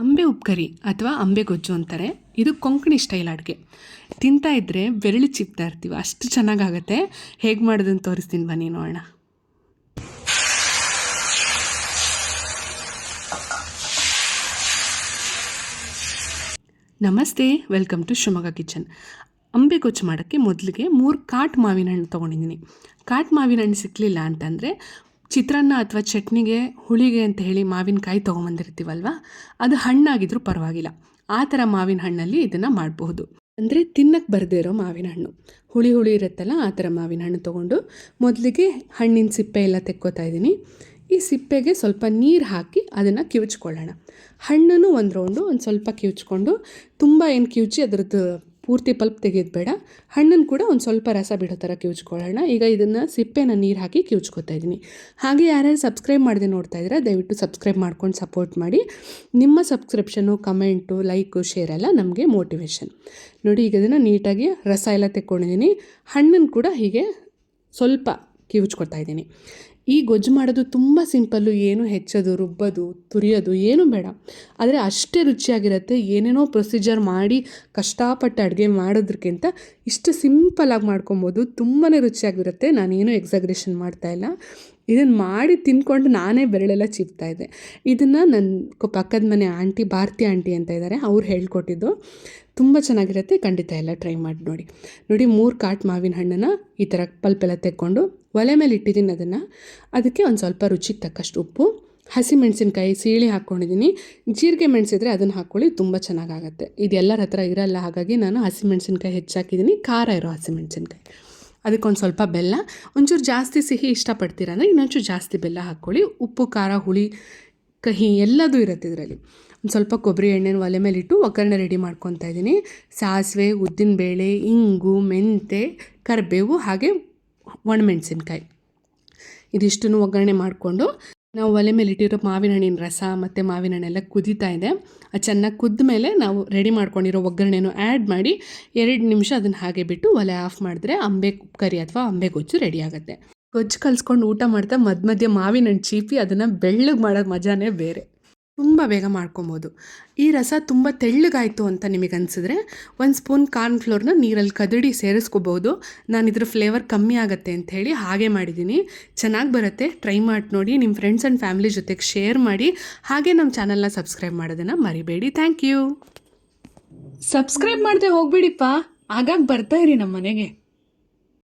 ಅಂಬೆ ಉಪ್ಕರಿ ಅಥವಾ ಅಂಬೆ ಗೊಜ್ಜು ಅಂತಾರೆ. ಇದು ಕೊಂಕಣಿ ಸ್ಟೈಲ್ ಅಡುಗೆ. ತಿಂತಾ ಇದ್ದರೆ ಬೆರಳು ಚಿಪ್ತಾ ಇರ್ತೀವಿ. ಅಷ್ಟು ಚೆನ್ನಾಗಾಗತ್ತೆ. ಹೇಗೆ ಮಾಡೋದನ್ನು ತೋರಿಸ್ತೀನಿ ಬನ್ನಿ ನೋಡೋಣ. ನಮಸ್ತೆ. Welcome to Shivamogga kitchen. Ambe ಗೊಜ್ಜು ಮಾಡೋಕ್ಕೆ ಮೊದಲಿಗೆ ಮೂರು ಕಾಟ್ ಮಾವಿನ ಹಣ್ಣು ತೊಗೊಂಡಿದ್ದೀನಿ. ಕಾಟ್ ಮಾವಿನ ಹಣ್ಣು ಸಿಕ್ಕಲಿಲ್ಲ ಅಂತಂದರೆ ಚಿತ್ರಾನ್ನ ಅಥವಾ ಚಟ್ನಿಗೆ ಹುಳಿಗೆ ಅಂತ ಹೇಳಿ ಮಾವಿನಕಾಯಿ ತೊಗೊಂಬಂದಿರ್ತೀವಲ್ವ? ಅದು ಹಣ್ಣಾಗಿದ್ರೂ ಪರವಾಗಿಲ್ಲ. ಆ ಥರ ಮಾವಿನ ಹಣ್ಣಲ್ಲಿ ಇದನ್ನು ಮಾಡಬಹುದು. ಅಂದರೆ ತಿನ್ನಕ್ಕೆ ಬರದೇ ಇರೋ ಮಾವಿನ ಹಣ್ಣು. ಹುಳಿ ಹುಳಿ ಇರುತ್ತಲ್ಲ, ಆ ಥರ ಮಾವಿನ ಹಣ್ಣು ತೊಗೊಂಡು ಮೊದಲಿಗೆ ಹಣ್ಣಿನ ಸಿಪ್ಪೆ ಎಲ್ಲ ತೆಕ್ಕೋತಾ ಇದ್ದೀನಿ. ಈ ಸಿಪ್ಪೆಗೆ ಸ್ವಲ್ಪ ನೀರು ಹಾಕಿ ಅದನ್ನು ಕಿವುಚ್ಕೊಳ್ಳೋಣ. ಹಣ್ಣನ್ನು ಒಂದು ರೌಂಡು ಒಂದು ಸ್ವಲ್ಪ ಕಿವುಚ್ಕೊಂಡು, ತುಂಬ ಏನು ಕಿವುಚಿ ಅದರದ್ದು ಪೂರ್ತಿ ಪಲ್ಪ್ ತೆಗೆಯೋದು ಬೇಡ. ಹಣ್ಣನ್ನು ಕೂಡ ಒಂದು ಸ್ವಲ್ಪ ರಸ ಬಿಡೋ ಥರ ಕಿವುಚ್ಕೊಳ್ಳೋಣ. ಈಗ ಇದನ್ನು ಸಿಪ್ಪೆನ ನೀರು ಹಾಕಿ ಕಿವುಚ್ಕೊತಾ ಇದ್ದೀನಿ. ಹಾಗೆ ಯಾರ್ಯಾರು ಸಬ್ಸ್ಕ್ರೈಬ್ ಮಾಡದೆ ನೋಡ್ತಾ ಇದ್ದೀರಾ, ದಯವಿಟ್ಟು ಸಬ್ಸ್ಕ್ರೈಬ್ ಮಾಡ್ಕೊಂಡು ಸಪೋರ್ಟ್ ಮಾಡಿ. ನಿಮ್ಮ ಸಬ್ಸ್ಕ್ರಿಪ್ಷನು ಕಮೆಂಟು ಲೈಕು ಶೇರ್ ಎಲ್ಲ ನಮಗೆ ಮೋಟಿವೇಶನ್ ನೋಡಿ, ಈಗ ಇದನ್ನು ನೀಟಾಗಿ ರಸ ಎಲ್ಲ ತೆಕ್ಕೊಂಡಿದ್ದೀನಿ. ಹಣ್ಣನ್ನು ಕೂಡ ಹೀಗೆ ಸ್ವಲ್ಪ ಕಿವುಚ್ಕೊತಾ ಇದ್ದೀನಿ ಈ ಗೊಜ್ಜು ಮಾಡೋದು ತುಂಬ ಸಿಂಪಲ್ಲು, ಏನು ಹೆಚ್ಚೋದು, ರುಬ್ಬೋದು, ತುರಿಯೋದು ಏನೂ ಬೇಡ. ಆದರೆ ಅಷ್ಟೇ ರುಚಿಯಾಗಿರುತ್ತೆ ಏನೇನೋ ಪ್ರೊಸೀಜರ್ ಮಾಡಿ ಕಷ್ಟಪಟ್ಟು ಅಡುಗೆ ಮಾಡೋದಕ್ಕಿಂತ ಇಷ್ಟು ಸಿಂಪಲಾಗಿ ಮಾಡ್ಕೊಬೋದು ತುಂಬಾ ರುಚಿಯಾಗಿರುತ್ತೆ. ನಾನೇನು ಎಕ್ಸಾಗ್ರೇಷನ್ ಮಾಡ್ತಾಯಿಲ್ಲ. ಇದನ್ನು ಮಾಡಿ ತಿನ್ಕೊಂಡು ನಾನೇ ಬೆರಳೆಲ್ಲ ಚಿಪ್ತಾ ಇದ್ದೆ ಇದನ್ನು ನನ್ನ ಪಕ್ಕದ ಮನೆ ಆಂಟಿ, ಭಾರತಿ ಆಂಟಿ ಅಂತ ಇದ್ದಾರೆ, ಅವ್ರು ಹೇಳ್ಕೊಟ್ಟಿದ್ದು. ತುಂಬ ಚೆನ್ನಾಗಿರುತ್ತೆ, ಖಂಡಿತ ಎಲ್ಲ ಟ್ರೈ ಮಾಡಿ ನೋಡಿ. ನೋಡಿ ಮೂರು ಕಾಟ್ ಮಾವಿನ ಹಣ್ಣನ್ನು ಈ ಥರ ಪಲ್ಪೆಲ್ಲ ತೆಕ್ಕೊಂಡು ಒಲೆ ಮೇಲೆ ಇಟ್ಟಿದ್ದೀನಿ ಅದನ್ನು. ಅದಕ್ಕೆ ಒಂದು ಸ್ವಲ್ಪ ರುಚಿಗೆ ತಕ್ಕಷ್ಟು ಉಪ್ಪು, ಹಸಿಮೆಣಸಿನ್ಕಾಯಿ, ಸೀಳಿ ಹಾಕ್ಕೊಂಡಿದ್ದೀನಿ. ಜೀರಿಗೆ ಮೆಣಸಿದ್ರೆ ಅದನ್ನು ಹಾಕ್ಕೊಳ್ಳಿ, ತುಂಬ ಚೆನ್ನಾಗಾಗತ್ತೆ. ಇದು ಎಲ್ಲರ ಹತ್ರ ಇರಲ್ಲ, ಹಾಗಾಗಿ ನಾನು ಹಸಿಮೆಣಸಿನ್ಕಾಯಿ ಹೆಚ್ಚಾಕಿದ್ದೀನಿ ಖಾರ ಇರೋ ಹಸಿಮೆಣಸಿನ್ಕಾಯಿ. ಅದಕ್ಕೊಂದು ಸ್ವಲ್ಪ ಬೆಲ್ಲ. ಒಂಚೂರು ಜಾಸ್ತಿ ಸಿಹಿ ಇಷ್ಟಪಡ್ತೀರ ಅಂದರೆ ಇನ್ನೊಂಚೂರು ಜಾಸ್ತಿ ಬೆಲ್ಲ ಹಾಕ್ಕೊಳ್ಳಿ. ಉಪ್ಪು, ಖಾರ, ಹುಳಿ, ಕಹಿ ಎಲ್ಲದೂ ಇರುತ್ತೆ ಇದರಲ್ಲಿ. ಒಂದು ಸ್ವಲ್ಪ ಕೊಬ್ಬರಿ ಎಣ್ಣೆನ ಒಲೆ ಮೇಲಿಟ್ಟು ಒಗ್ಗರಣೆ ರೆಡಿ ಮಾಡ್ಕೊತಾ ಇದ್ದೀನಿ. ಸಾಸಿವೆ, ಉದ್ದಿನಬೇಳೆ, ಇಂಗು ಮೆಂತೆ ಕರಿಬೇವು ಹಾಗೆ ಒಣಮೆಣಸಿನ್ಕಾಯಿ. ಇದಿಷ್ಟನ್ನು ಒಗ್ಗರಣೆ ಮಾಡಿಕೊಂಡು ನಾವು ಒಲೆ ಮೇಲೆ ಇಟ್ಟಿರೋ ಮಾವಿನ ಹಣ್ಣಿನ ರಸ ಮತ್ತು ಮಾವಿನ ಹಣ್ಣೆಲ್ಲ ಕುದೀತಾ ಇದೆ. ಅದು ಚೆನ್ನಾಗಿ ಕುದ್ದ ಮೇಲೆ ನಾವು ರೆಡಿ ಮಾಡ್ಕೊಂಡಿರೋ ಒಗ್ಗರಣೆನೂ ಆ್ಯಡ್ ಮಾಡಿ ಎರಡು ನಿಮಿಷ ಅದನ್ನು ಹಾಗೆ ಬಿಟ್ಟು ಒಲೆ ಆಫ್ ಮಾಡಿದ್ರೆ ಅಂಬೆ ಕರಿ ಅಥವಾ ಅಂಬೆ ಗೊಜ್ಜು ರೆಡಿ ಆಗುತ್ತೆ. ಗೊಜ್ಜು ಕಲಿಸ್ಕೊಂಡು ಊಟ ಮಾಡ್ತಾ ಮಧ್ಯ ಮಧ್ಯೆ ಮಾವಿನ ಹಣ್ಣು ಚೀಪಿ ಅದನ್ನು ಬೆಳ್ಳಗೆ ಮಾಡೋ ಮಜಾನೇ ಬೇರೆ. ತುಂಬ ಬೇಗ ಮಾಡ್ಕೊಬೋದು. ಈ ರಸ ತುಂಬ ತೆಳ್ಳಗಾಯಿತು ಅಂತ ನಿಮಗೆ ಅನಿಸಿದ್ರೆ ಒಂದು ಸ್ಪೂನ್ ಕಾರ್ನ್ಫ್ಲೋರ್ನ ನೀರಲ್ಲಿ ಕದಡಿ ಸೇರಿಸ್ಕೋಬೋದು. ನಾನು ಇದ್ರ ಫ್ಲೇವರ್ ಕಮ್ಮಿ ಆಗುತ್ತೆ ಅಂತ ಹೇಳಿ ಹಾಗೆ ಮಾಡಿದ್ದೀನಿ. ಚೆನ್ನಾಗಿ ಬರುತ್ತೆ. ಟ್ರೈ ಮಾಡಿ ನೋಡಿ. ನಿಮ್ಮ ಫ್ರೆಂಡ್ಸ್ ಆ್ಯಂಡ್ ಫ್ಯಾಮಿಲಿ ಜೊತೆಗೆ ಶೇರ್ ಮಾಡಿ. ಹಾಗೆ ನಮ್ಮ ಚಾನಲ್ನ ಸಬ್ಸ್ಕ್ರೈಬ್ ಮಾಡೋದನ್ನು ಮರಿಬೇಡಿ. Thank you. ಸಬ್ಸ್ಕ್ರೈಬ್ ಮಾಡದೆ ಹೋಗ್ಬಿಡಿಪ್ಪ. ಆಗಾಗ ಬರ್ತಾ ಇರಿ ನಮ್ಮ ಮನೆಗೆ.